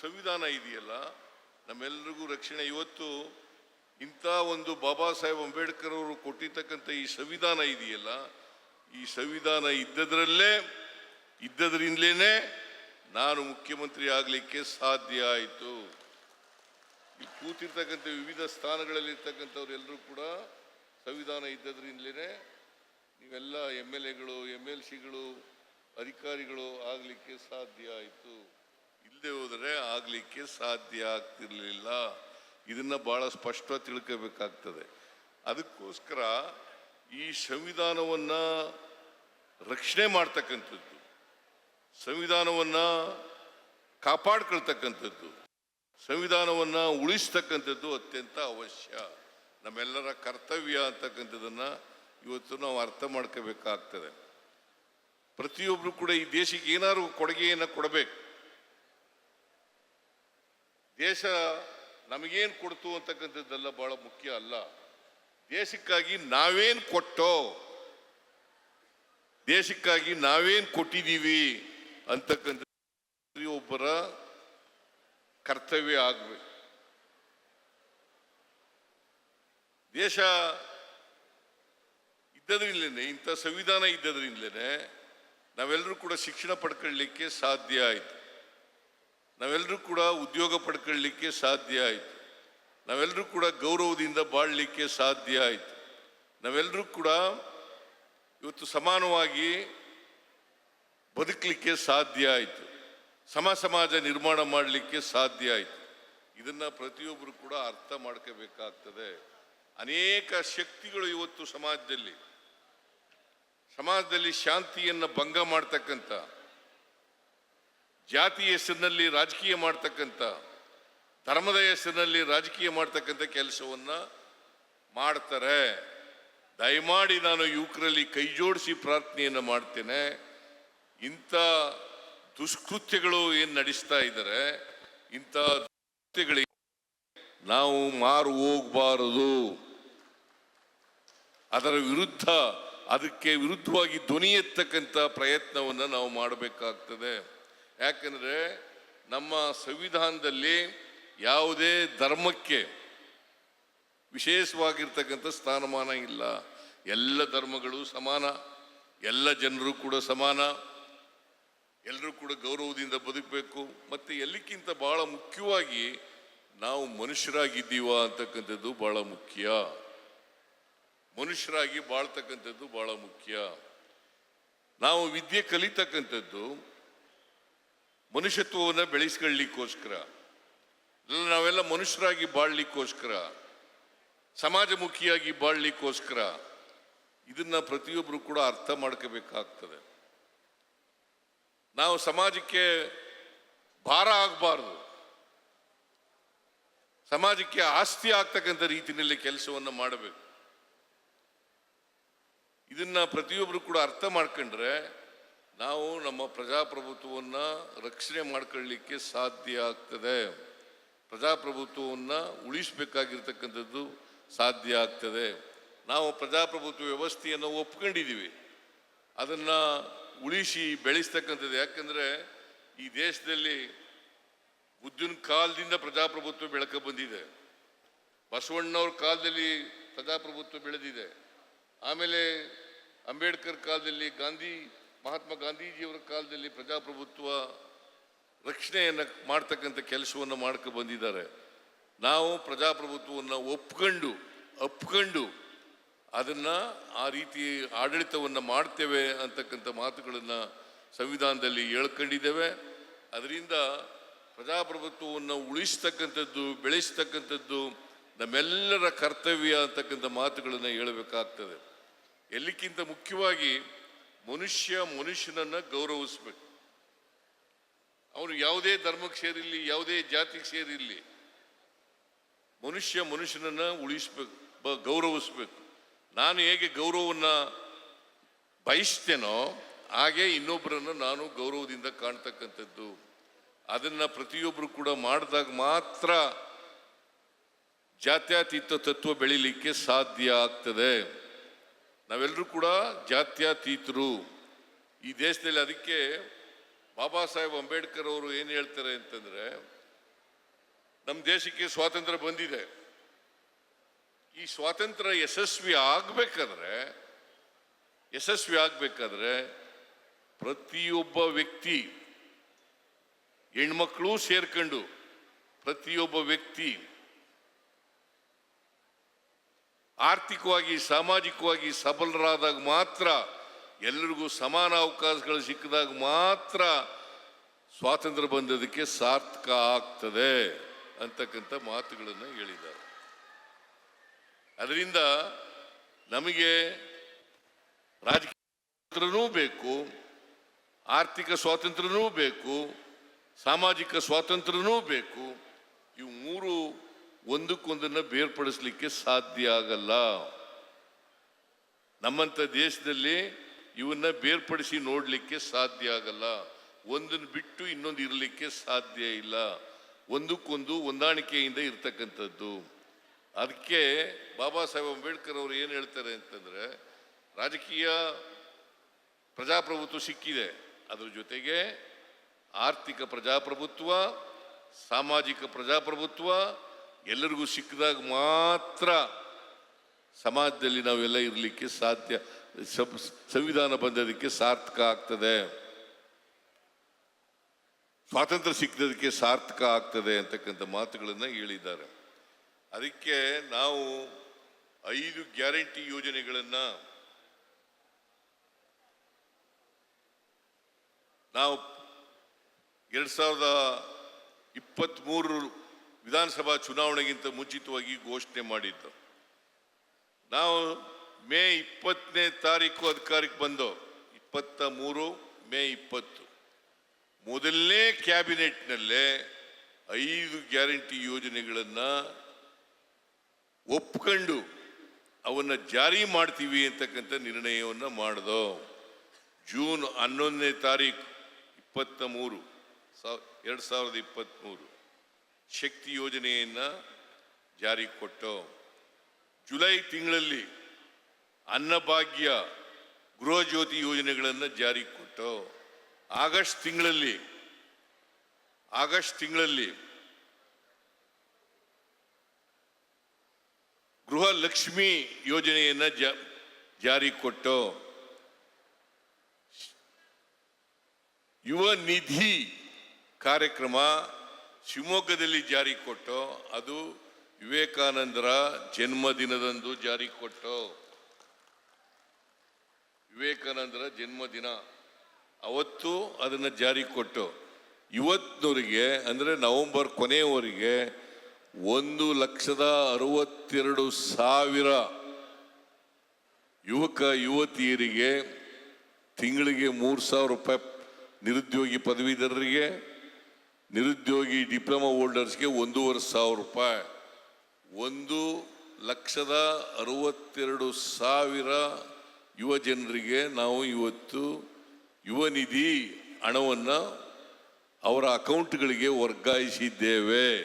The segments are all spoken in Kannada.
ಸಂವಿಧಾನ ಇದೆಯಲ್ಲ ನಮ್ಮೆಲ್ಲರಿಗೂ ರಕ್ಷಣೆ. ಇವತ್ತು ಇಂಥ ಒಂದು ಬಾಬಾ ಸಾಹೇಬ್ ಅಂಬೇಡ್ಕರ್ ಅವರು ಕೊಟ್ಟಿರ್ತಕ್ಕಂಥ ಈ ಸಂವಿಧಾನ ಇದೆಯಲ್ಲ, ಈ ಸಂವಿಧಾನ ಇದ್ದದರಲ್ಲೇ ಇದ್ದದ್ರಿಂದಲೇ ನಾನು ಮುಖ್ಯಮಂತ್ರಿ ಆಗಲಿಕ್ಕೆ ಸಾಧ್ಯ ಆಯಿತು. ಈ ಕೂತಿರ್ತಕ್ಕಂಥ ವಿವಿಧ ಸ್ಥಾನಗಳಲ್ಲಿರ್ತಕ್ಕಂಥವ್ರು ಎಲ್ಲರೂ ಕೂಡ ಸಂವಿಧಾನ ಇದ್ದದ್ರಿಂದಲೇ ನೀವೆಲ್ಲ ಎಂ ಎಲ್ ಎಗಳು, ಎಂ ಎಲ್ ಸಿಗಳು, ಅಧಿಕಾರಿಗಳು ಆಗಲಿಕ್ಕೆ ಸಾಧ್ಯ ಆಯಿತು. ಇಲ್ಲದೆ ಹೋದರೆ ಆಗಲಿಕ್ಕೆ ಸಾಧ್ಯ ಆಗ್ತಿರಲಿಲ್ಲ. ಇದನ್ನ ಬಹಳ ಸ್ಪಷ್ಟವಾಗಿ ತಿಳ್ಕೋಬೇಕಾಗ್ತದೆ. ಅದಕ್ಕೋಸ್ಕರ ಈ ಸಂವಿಧಾನವನ್ನ ರಕ್ಷಣೆ ಮಾಡ್ತಕ್ಕಂಥದ್ದು, ಸಂವಿಧಾನವನ್ನ ಕಾಪಾಡ್ಕೊಳ್ತಕ್ಕಂಥದ್ದು, ಸಂವಿಧಾನವನ್ನ ಉಳಿಸ್ತಕ್ಕಂಥದ್ದು ಅತ್ಯಂತ ಅವಶ್ಯ. ನಮ್ಮೆಲ್ಲರ ಕರ್ತವ್ಯ ಅಂತಕ್ಕಂಥದ್ದನ್ನ ಇವತ್ತು ನಾವು ಅರ್ಥ ಮಾಡ್ಕೋಬೇಕಾಗ್ತದೆ. ಪ್ರತಿಯೊಬ್ಬರು ಕೂಡ ಈ ದೇಶಕ್ಕೆ ಏನಾದ್ರು ಕೊಡುಗೆಯನ್ನು ಕೊಡಬೇಕು. ದೇಶ ನಮಗೇನು ಕೊಡ್ತು ಅಂತಕ್ಕಂಥದ್ದೆಲ್ಲ ಬಹಳ ಮುಖ್ಯ ಅಲ್ಲ. ದೇಶಕ್ಕಾಗಿ ನಾವೇನು ಕೊಟ್ಟೋ, ದೇಶಕ್ಕಾಗಿ ನಾವೇನು ಕೊಟ್ಟಿದ್ದೀವಿ ಅಂತಕ್ಕಂಥ ಪ್ರತಿಯೊಬ್ಬರ ಕರ್ತವ್ಯ ಆಗಬೇಕು. ದೇಶ ಇದ್ದದ್ರಿಂದಲೇ, ಇಂಥ ಸಂವಿಧಾನ ಇದ್ದದ್ರಿಂದಲೇ ನಾವೆಲ್ಲರೂ ಕೂಡ ಶಿಕ್ಷಣ ಪಡ್ಕೊಳ್ಳಿಕ್ಕೆ ಸಾಧ್ಯ ಆಯಿತು. ನಾವೆಲ್ಲರೂ ಕೂಡ ಉದ್ಯೋಗ ಪಡ್ಕೊಳ್ಳಿಕ್ಕೆ ಸಾಧ್ಯ ಆಯಿತು. ನಾವೆಲ್ಲರೂ ಕೂಡ ಗೌರವದಿಂದ ಬಾಳಲಿಕ್ಕೆ ಸಾಧ್ಯ ಆಯಿತು. ನಾವೆಲ್ಲರೂ ಕೂಡ ಇವತ್ತು ಸಮಾನವಾಗಿ ಬದುಕಲಿಕ್ಕೆ ಸಾಧ್ಯ ಆಯಿತು. ಸಮ ಸಮಾಜ ನಿರ್ಮಾಣ ಮಾಡಲಿಕ್ಕೆ ಸಾಧ್ಯ ಆಯಿತು. ಇದನ್ನು ಪ್ರತಿಯೊಬ್ಬರು ಕೂಡ ಅರ್ಥ ಮಾಡ್ಕೋಬೇಕಾಗ್ತದೆ. ಅನೇಕ ಶಕ್ತಿಗಳು ಇವತ್ತು ಸಮಾಜದಲ್ಲಿ. ಸಮಾಜದಲ್ಲಿ ಶಾಂತಿಯನ್ನು ಭಂಗ ಮಾಡ್ತಕ್ಕಂಥ ಜಾತಿ ಹೆಸರಿನಲ್ಲಿ ರಾಜಕೀಯ ಮಾಡ್ತಕ್ಕಂಥ, ಧರ್ಮದ ಹೆಸರಿನಲ್ಲಿ ರಾಜಕೀಯ ಮಾಡ್ತಕ್ಕಂಥ ಕೆಲಸವನ್ನ ಮಾಡ್ತಾರೆ. ದಯಮಾಡಿ ನಾನು ಯುವಕರಲ್ಲಿ ಕೈ ಜೋಡಿಸಿ ಪ್ರಾರ್ಥನೆಯನ್ನು ಮಾಡ್ತೇನೆ. ಇಂಥ ದುಷ್ಕೃತ್ಯಗಳು ಏನು ನಡೆಸ್ತಾ ಇದ್ದಾರೆ ಇಂಥ ದುಷ್ಕೃತ್ಯಗಳಿಗೆ ನಾವು ಮಾರು ಹೋಗಬಾರದು. ಅದರ ವಿರುದ್ಧ, ಅದಕ್ಕೆ ವಿರುದ್ಧವಾಗಿ ಧ್ವನಿ ಎತ್ತಕ್ಕಂಥ ಪ್ರಯತ್ನವನ್ನು ನಾವು ಮಾಡಬೇಕಾಗ್ತದೆ. ಯಾಕಂದ್ರೆ ನಮ್ಮ ಸಂವಿಧಾನದಲ್ಲಿ ಯಾವುದೇ ಧರ್ಮಕ್ಕೆ ವಿಶೇಷವಾಗಿರ್ತಕ್ಕಂಥ ಸ್ಥಾನಮಾನ ಇಲ್ಲ. ಎಲ್ಲ ಧರ್ಮಗಳು ಸಮಾನ. ಎಲ್ಲ ಜನರು ಕೂಡ ಸಮಾನ. ಎಲ್ಲರೂ ಕೂಡ ಗೌರವದಿಂದ ಬದುಕಬೇಕು. ಮತ್ತು ಎಲ್ಲಕ್ಕಿಂತ ಭಾಳ ಮುಖ್ಯವಾಗಿ ನಾವು ಮನುಷ್ಯರಾಗಿದ್ದೀವ ಅಂತಕ್ಕಂಥದ್ದು ಭಾಳ ಮುಖ್ಯ. ಮನುಷ್ಯರಾಗಿ ಬಾಳ್ತಕ್ಕಂಥದ್ದು ಭಾಳ ಮುಖ್ಯ. ನಾವು ವಿದ್ಯೆ ಕಲಿತಕ್ಕಂಥದ್ದು ಮನುಷ್ಯತ್ವವನ್ನು ಬೆಳೆಸ್ಕೊಳ್ಳಿಕ್ಕೋಸ್ಕರ ನಾವೆಲ್ಲ ಮನುಷ್ಯರಾಗಿ ಬಾಳ್ಲಿಕ್ಕೋಸ್ಕರ, ಸಮಾಜಮುಖಿಯಾಗಿ ಬಾಳ್ಲಿಕ್ಕೋಸ್ಕರ ಇದನ್ನ ಪ್ರತಿಯೊಬ್ಬರು ಕೂಡ ಅರ್ಥ ಮಾಡ್ಕೋಬೇಕಾಗ್ತದೆ. ನಾವು ಸಮಾಜಕ್ಕೆ ಭಾರ ಆಗಬಾರ್ದು. ಸಮಾಜಕ್ಕೆ ಆಸ್ತಿ ಆಗ್ತಕ್ಕಂಥ ರೀತಿಯಲ್ಲಿ ಕೆಲಸವನ್ನು ಮಾಡಬೇಕು. ಇದನ್ನ ಪ್ರತಿಯೊಬ್ಬರು ಕೂಡ ಅರ್ಥ ಮಾಡ್ಕೊಂಡ್ರೆ ನಾವು ನಮ್ಮ ಪ್ರಜಾಪ್ರಭುತ್ವವನ್ನು ರಕ್ಷಣೆ ಮಾಡ್ಕೊಳ್ಳಿಕ್ಕೆ ಸಾಧ್ಯ ಆಗ್ತದೆ. ಪ್ರಜಾಪ್ರಭುತ್ವವನ್ನು ಉಳಿಸಬೇಕಾಗಿರ್ತಕ್ಕಂಥದ್ದು ಸಾಧ್ಯ ಆಗ್ತದೆ. ನಾವು ಪ್ರಜಾಪ್ರಭುತ್ವ ವ್ಯವಸ್ಥೆಯನ್ನು ಒಪ್ಕೊಂಡಿದ್ದೀವಿ ಅದನ್ನು ಉಳಿಸಿ ಬೆಳೆಸ್ತಕ್ಕಂಥದ್ದು. ಯಾಕಂದರೆ ಈ ದೇಶದಲ್ಲಿ ಬುದ್ಧನ ಕಾಲದಿಂದ ಪ್ರಜಾಪ್ರಭುತ್ವ ಬೆಳಕ ಬಂದಿದೆ. ಬಸವಣ್ಣವ್ರ ಕಾಲದಲ್ಲಿ ಪ್ರಜಾಪ್ರಭುತ್ವ ಬೆಳೆದಿದೆ. ಆಮೇಲೆ ಅಂಬೇಡ್ಕರ್ ಕಾಲದಲ್ಲಿ ಗಾಂಧಿ ಮಹಾತ್ಮ ಗಾಂಧೀಜಿಯವರ ಕಾಲದಲ್ಲಿ ಪ್ರಜಾಪ್ರಭುತ್ವ ರಕ್ಷಣೆಯನ್ನು ಮಾಡ್ತಕ್ಕಂಥ ಕೆಲಸವನ್ನು ಮಾಡ್ಕೊ ಬಂದಿದ್ದಾರೆ. ನಾವು ಪ್ರಜಾಪ್ರಭುತ್ವವನ್ನು ಒಪ್ಕೊಂಡು, ಅಪ್ಕೊಂಡು ಅದನ್ನ ಆ ರೀತಿ ಆಡಳಿತವನ್ನು ಮಾಡ್ತೇವೆ ಅಂತಕ್ಕಂಥ ಮಾತುಗಳನ್ನು ಸಂವಿಧಾನದಲ್ಲಿ ಹೇಳ್ಕೊಂಡಿದ್ದೇವೆ. ಅದರಿಂದ ಪ್ರಜಾಪ್ರಭುತ್ವವನ್ನು ಉಳಿಸ್ತಕ್ಕಂಥದ್ದು, ಬೆಳೆಸ್ತಕ್ಕಂಥದ್ದು ನಮ್ಮೆಲ್ಲರ ಕರ್ತವ್ಯ ಅಂತಕ್ಕಂಥ ಮಾತುಗಳನ್ನು ಹೇಳಬೇಕಾಗ್ತದೆ. ಎಲ್ಲಕ್ಕಿಂತ ಮುಖ್ಯವಾಗಿ ಮನುಷ್ಯ ಮನುಷ್ಯನನ್ನ ಗೌರವಿಸ್ಬೇಕು. ಅವನು ಯಾವುದೇ ಧರ್ಮಕ್ಕೆ ಸೇರಿರಲಿ, ಯಾವುದೇ ಜಾತಿಗೆ ಸೇರಿರಲಿ, ಮನುಷ್ಯ ಮನುಷ್ಯನನ್ನು ಉಳಿಸ್ಬೇಕು, ಬ- ಗೌರವಿಸ್ಬೇಕು. ನಾನು ಹೇಗೆ ಗೌರವವನ್ನು ಬಯಸ್ತೇನೋ ಹಾಗೆ ಇನ್ನೊಬ್ಬರನ್ನು ನಾನು ಗೌರವದಿಂದ ಕಾಣ್ತಕ್ಕಂಥದ್ದು. ಅದನ್ನು ಪ್ರತಿಯೊಬ್ಬರು ಕೂಡ ಮಾಡಿದಾಗ ಮಾತ್ರ ಜಾತ್ಯತೀತ ತತ್ವ ಬೆಳಿಲಿಕ್ಕೆ ಸಾಧ್ಯ ಆಗ್ತದೆ. ನಾವೆಲ್ಲರೂ ಕೂಡ ಜಾತ್ಯತೀತರು. ಈ ದೇಶದಲ್ಲಿ ಅದಕ್ಕೆ ಬಾಬಾ ಸಾಹೇಬ್ ಅಂಬೇಡ್ಕರ್ ಅವರು ಏನು ಹೇಳ್ತಾರೆ ಅಂತಂದ್ರೆ ನಮ್ಮ ದೇಶಕ್ಕೆ ಸ್ವಾತಂತ್ರ್ಯ ಬಂದಿದೆ. ಈ ಸ್ವಾತಂತ್ರ್ಯ ಯಶಸ್ವಿ ಆಗಬೇಕಾದ್ರೆ ಯಶಸ್ವಿ ಆಗಬೇಕಾದ್ರೆ ಪ್ರತಿಯೊಬ್ಬ ವ್ಯಕ್ತಿ, ಹೆಣ್ಮಕ್ಳು ಸೇರ್ಕೊಂಡು ಪ್ರತಿಯೊಬ್ಬ ವ್ಯಕ್ತಿ ಆರ್ಥಿಕವಾಗಿ, ಸಾಮಾಜಿಕವಾಗಿ ಸಬಲರಾದಾಗ ಮಾತ್ರ ಎಲ್ಲರಿಗೂ ಸಮಾನ ಅವಕಾಶಗಳು ಸಿಕ್ಕಿದಾಗ ಮಾತ್ರ ಸ್ವಾತಂತ್ರ್ಯ ಬಂದದಕ್ಕೆ ಸಾರ್ಥಕ ಆಗ್ತದೆ ಅಂತಕ್ಕಂಥ ಮಾತುಗಳನ್ನು ಹೇಳಿದ್ದಾರೆ. ಅದರಿಂದ ನಮಗೆ ರಾಜಕೀಯ ಸ್ವಾತಂತ್ರ್ಯನೂ ಬೇಕು, ಆರ್ಥಿಕ ಸ್ವಾತಂತ್ರ್ಯನೂ ಬೇಕು, ಸಾಮಾಜಿಕ ಸ್ವಾತಂತ್ರ್ಯನೂ ಬೇಕು. ಇವು ಮೂರು ಒಂದಕ್ಕೊಂದನ್ನ ಬೇರ್ಪಡಿಸ್ಲಿಕ್ಕೆ ಸಾಧ್ಯ ಆಗಲ್ಲ. ನಮ್ಮಂಥ ದೇಶದಲ್ಲಿ ಇವನ್ನ ಬೇರ್ಪಡಿಸಿ ನೋಡಲಿಕ್ಕೆ ಸಾಧ್ಯ ಆಗಲ್ಲ. ಒಂದನ್ನು ಬಿಟ್ಟು ಇನ್ನೊಂದು ಇರಲಿಕ್ಕೆ ಸಾಧ್ಯ ಇಲ್ಲ. ಒಂದಕ್ಕೊಂದು ಹೊಂದಾಣಿಕೆಯಿಂದ ಇರ್ತಕ್ಕಂಥದ್ದು. ಅದಕ್ಕೆ ಬಾಬಾ ಸಾಹೇಬ್ ಅಂಬೇಡ್ಕರ್ ಅವರು ಏನು ಹೇಳ್ತಾರೆ ಅಂತಂದ್ರೆ, ರಾಜಕೀಯ ಪ್ರಜಾಪ್ರಭುತ್ವ ಸಿಕ್ಕಿದೆ. ಅದರ ಜೊತೆಗೆ ಆರ್ಥಿಕ ಪ್ರಜಾಪ್ರಭುತ್ವ, ಸಾಮಾಜಿಕ ಪ್ರಜಾಪ್ರಭುತ್ವ ಎಲ್ಲರಿಗೂ ಸಿಕ್ಕಿದಾಗ ಮಾತ್ರ ಸಮಾಜದಲ್ಲಿ ನಾವೆಲ್ಲ ಇರಲಿಕ್ಕೆ ಸಾಧ್ಯ ಸಂವಿಧಾನ ಬಂದದಕ್ಕೆ ಸಾರ್ಥಕ ಆಗ್ತದೆ. ಸ್ವಾತಂತ್ರ್ಯ ಸಿಕ್ಕದಕ್ಕೆ ಸಾರ್ಥಕ ಆಗ್ತದೆ ಅಂತಕ್ಕಂಥ ಮಾತುಗಳನ್ನು ಹೇಳಿದ್ದಾರೆ. ಅದಕ್ಕೆ ನಾವು ಐದು ಗ್ಯಾರಂಟಿ ಯೋಜನೆಗಳನ್ನು ನಾವು ಎರಡು ಸಾವಿರದ ಇಪ್ಪತ್ತ್ಮೂರು ವಿಧಾನಸಭಾ ಚುನಾವಣೆಗಿಂತ ಮುಂಚಿತವಾಗಿ ಘೋಷಣೆ ಮಾಡಿದ್ದು. ನಾವು ಮೇ ಇಪ್ಪತ್ತನೇ ತಾರೀಕು ಅಧಿಕಾರಕ್ಕೆ ಬಂದು ಇಪ್ಪತ್ತ ಮೂರು, ಮೇ ಇಪ್ಪತ್ತು. ಮೊದಲನೇ ಕ್ಯಾಬಿನೆಟ್ನಲ್ಲೇ ಐದು ಗ್ಯಾರಂಟಿ ಯೋಜನೆಗಳನ್ನು ಒಪ್ಕೊಂಡು ಅವನ್ನು ಜಾರಿ ಮಾಡ್ತೀವಿ ಅಂತಕ್ಕಂಥ ನಿರ್ಣಯವನ್ನು ಮಾಡ್ದೋ. ಜೂನ್ ಹನ್ನೊಂದನೇ ತಾರೀಕು ಇಪ್ಪತ್ತ ಮೂರು ಸಾವ್ ಎರಡು ಸಾವಿರದ ಇಪ್ಪತ್ತ್ಮೂರು ಶಕ್ತಿ ಯೋಜನೆಯನ್ನು ಜಾರಿಗೆ ಕೊಟ್ಟು ಜುಲೈ ತಿಂಗಳಲ್ಲಿ ಅನ್ನಭಾಗ್ಯ ಗೃಹಜ್ಯೋತಿ ಯೋಜನೆಗಳನ್ನು ಜಾರಿ ಕೊಟ್ಟು ಆಗಸ್ಟ್ ತಿಂಗಳಲ್ಲಿ ಆಗಸ್ಟ್ ತಿಂಗಳಲ್ಲಿ ಗೃಹಲಕ್ಷ್ಮಿ ಯೋಜನೆಯನ್ನು ಜಾ, ಜಾರಿ ಕೊಟ್ಟು ಯುವ ನಿಧಿ ಕಾರ್ಯಕ್ರಮ ಶಿವಮೊಗ್ಗದಲ್ಲಿ ಜಾರಿ ಕೊಟ್ಟು, ಅದು ವಿವೇಕಾನಂದರ ಜನ್ಮದಿನದಂದು ಜಾರಿ ಕೊಟ್ಟು. ವಿವೇಕಾನಂದರ ಜನ್ಮದಿನ. ಅವತ್ತು ಅದನ್ನು ಜಾರಿ ಕೊಟ್ಟು. ಇವತ್ತಿನವರಿಗೆ ಅಂದರೆ ನವೆಂಬರ್ ಕೊನೆಯವರೆಗೆ, ಒಂದು ಲಕ್ಷದ ಅರವತ್ತೆರಡು ಸಾವಿರ ಯುವಕ, ಯುವತಿಯರಿಗೆ ತಿಂಗಳಿಗೆ ಮೂರು ಸಾವಿರ ರೂಪಾಯಿ ನಿರುದ್ಯೋಗಿ ಪದವೀಧರರಿಗೆ ನಿರುದ್ಯೋಗಿ ಡಿಪ್ಲೊಮಾ ಹೋಲ್ಡರ್ಸ್ಗೆ ಒಂದೂವರೆ ಸಾವಿರ ರೂಪಾಯಿ. ಒಂದು ಲಕ್ಷದ ಅರವತ್ತೆರಡು ಸಾವಿರ ಯುವ ಜನರಿಗೆ ನಾವು ಇವತ್ತು ಯುವ ನಿಧಿ ಹಣವನ್ನು ಅವರ ಅಕೌಂಟ್ಗಳಿಗೆ ವರ್ಗಾಯಿಸಿದ್ದೇವೆ.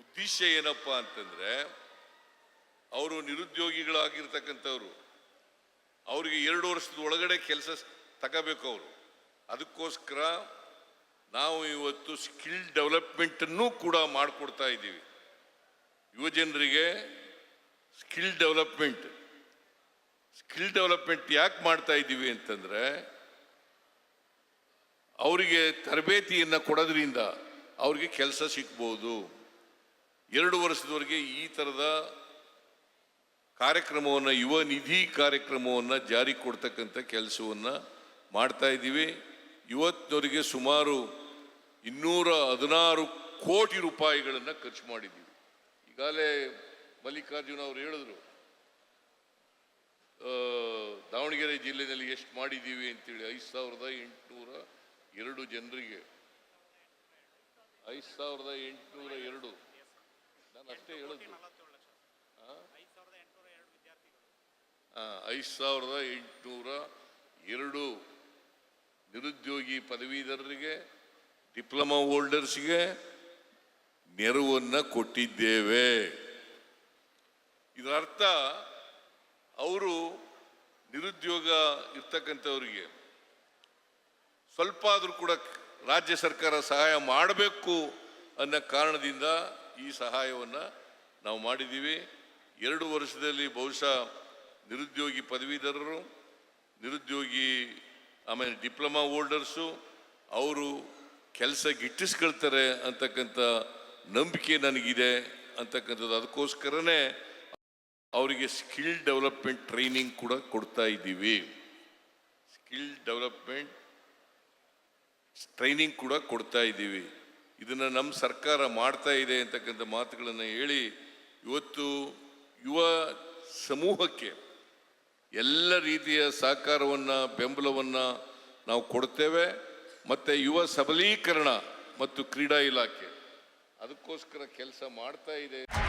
ಉದ್ದೇಶ ಏನಪ್ಪ ಅಂತಂದರೆ, ಅವರು ನಿರುದ್ಯೋಗಿಗಳಾಗಿರ್ತಕ್ಕಂಥವ್ರು, ಅವರಿಗೆ ಎರಡು ವರ್ಷದ ಒಳಗಡೆ ಕೆಲಸ ತಗೋಬೇಕು ಅವರು. ಅದಕ್ಕೋಸ್ಕರ ನಾವು ಇವತ್ತು ಸ್ಕಿಲ್ ಡೆವಲಪ್ಮೆಂಟನ್ನು ಕೂಡ ಮಾಡಿಕೊಡ್ತಾ ಇದ್ದೀವಿ. ಯುವ ಜನರಿಗೆ ಸ್ಕಿಲ್ ಡೆವಲಪ್ಮೆಂಟ್ ಸ್ಕಿಲ್ ಡೆವಲಪ್ಮೆಂಟ್ ಯಾಕೆ ಮಾಡ್ತಾ ಇದ್ದೀವಿ ಅಂತಂದ್ರೆ, ಅವರಿಗೆ ತರಬೇತಿಯನ್ನು ಕೊಡೋದ್ರಿಂದ ಅವ್ರಿಗೆ ಕೆಲಸ ಸಿಗ್ಬೋದು. ಎರಡು ವರ್ಷದವರೆಗೆ ಈ ಥರದ ಕಾರ್ಯಕ್ರಮವನ್ನು, ಯುವ ನಿಧಿ ಕಾರ್ಯಕ್ರಮವನ್ನು ಜಾರಿ ಕೊಡ್ತಕ್ಕಂಥ ಕೆಲಸವನ್ನು ಮಾಡ್ತಾ ಇದ್ದೀವಿ. ಇವತ್ತಿನವರಿಗೆ ಸುಮಾರು ಇನ್ನೂರ ಹದಿನಾರು ಕೋಟಿ ರೂಪಾಯಿಗಳನ್ನು ಖರ್ಚು ಮಾಡಿದ್ದೀವಿ. ಈಗಾಗಲೇ ಮಲ್ಲಿಕಾರ್ಜುನ ಅವರು ಹೇಳಿದ್ರು ದಾವಣಗೆರೆ ಜಿಲ್ಲೆಯಲ್ಲಿ ಎಷ್ಟು ಮಾಡಿದ್ದೀವಿ ಅಂತೇಳಿ. ಐದು ಸಾವಿರದ ಎಂಟುನೂರ ಎರಡು ಜನರಿಗೆ. ಐದು ಸಾವಿರದ ಎಂಟುನೂರ ಎರಡು. ನಾನು ಅಷ್ಟೇ ಹೇಳಿದ್ರು ಐದು ಸಾವಿರದ ಎಂಟುನೂರ ಎರಡು ನಿರುದ್ಯೋಗಿ ಪದವೀಧರರಿಗೆ ಡಿಪ್ಲೊಮಾ ಹೋಲ್ಡರ್ಸ್ಗೆ ನೆರವನ್ನು ಕೊಟ್ಟಿದ್ದೇವೆ. ಇದರರ್ಥ ಅವರು ನಿರುದ್ಯೋಗ ಇರ್ತಕ್ಕಂಥವ್ರಿಗೆ ಸ್ವಲ್ಪ ಆದರೂ ಕೂಡ ರಾಜ್ಯ ಸರ್ಕಾರ ಸಹಾಯ ಮಾಡಬೇಕು ಅನ್ನೋ ಕಾರಣದಿಂದ ಈ ಸಹಾಯವನ್ನು ನಾವು ಮಾಡಿದ್ದೀವಿ. ಎರಡು ವರ್ಷದಲ್ಲಿ ಬಹುಶಃ ನಿರುದ್ಯೋಗಿ ಪದವೀಧರರು, ನಿರುದ್ಯೋಗಿ, ಆಮೇಲೆ ಡಿಪ್ಲೊಮಾ ಹೋಲ್ಡರ್ಸು, ಅವರು ಕೆಲಸ ಗಿಟ್ಟಿಸ್ಕೊಳ್ತಾರೆ ಅಂತಕ್ಕಂಥ ನಂಬಿಕೆ ನನಗಿದೆ ಅಂತಕ್ಕಂಥದ್ದು. ಅದಕ್ಕೋಸ್ಕರನೇ ಅವರಿಗೆ ಸ್ಕಿಲ್ ಡೆವಲಪ್ಮೆಂಟ್ ಟ್ರೈನಿಂಗ್ ಕೂಡ ಕೊಡ್ತಾ ಇದ್ದೀವಿ. ಸ್ಕಿಲ್ ಡೆವಲಪ್ಮೆಂಟ್ ಟ್ರೈನಿಂಗ್ ಕೂಡ ಕೊಡ್ತಾ ಇದ್ದೀವಿ. ಇದನ್ನು ನಮ್ಮ ಸರ್ಕಾರ ಮಾಡ್ತಾ ಇದೆ ಅಂತಕ್ಕಂಥ ಮಾತುಗಳನ್ನು ಹೇಳಿ ಇವತ್ತು ಯುವ ಸಮೂಹಕ್ಕೆ ಎಲ್ಲ ರೀತಿಯ ಸಹಕಾರವನ್ನು, ಬೆಂಬಲವನ್ನು ನಾವು ಕೊಡ್ತೇವೆ. ಮತ್ತು ಯುವ ಸಬಲೀಕರಣ ಮತ್ತು ಕ್ರೀಡಾ ಇಲಾಖೆ. ಅದಕ್ಕೋಸ್ಕರ ಕೆಲಸ ಮಾಡ್ತಾ ಇದೆ.